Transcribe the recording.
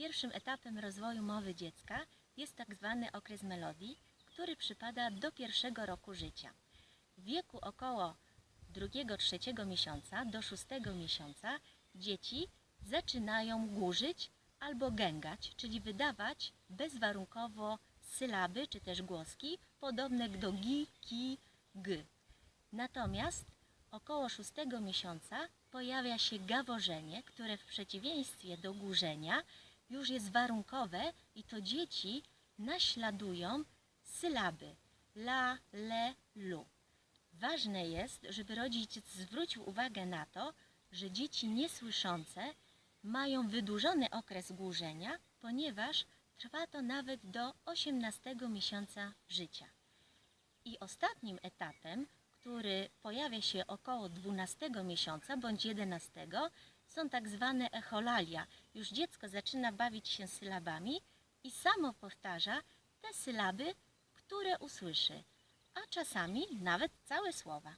Pierwszym etapem rozwoju mowy dziecka jest tak zwany okres melodii, który przypada do pierwszego roku życia. W wieku około drugiego, trzeciego miesiąca do szóstego miesiąca dzieci zaczynają górzyć albo gęgać, czyli wydawać bezwarunkowo sylaby czy też głoski podobne do gi, ki, g. Natomiast około szóstego miesiąca pojawia się gaworzenie, które w przeciwieństwie do górzenia już jest warunkowe i to dzieci naśladują sylaby la, le, lu. Ważne jest, żeby rodzic zwrócił uwagę na to, że dzieci niesłyszące mają wydłużony okres głużenia, ponieważ trwa to nawet do 18 miesiąca życia. I ostatnim etapem, który pojawia się około 12 miesiąca bądź 11, są tak zwane echolalia. Już dziecko zaczyna bawić się sylabami i samo powtarza te sylaby, które usłyszy, a czasami nawet całe słowa.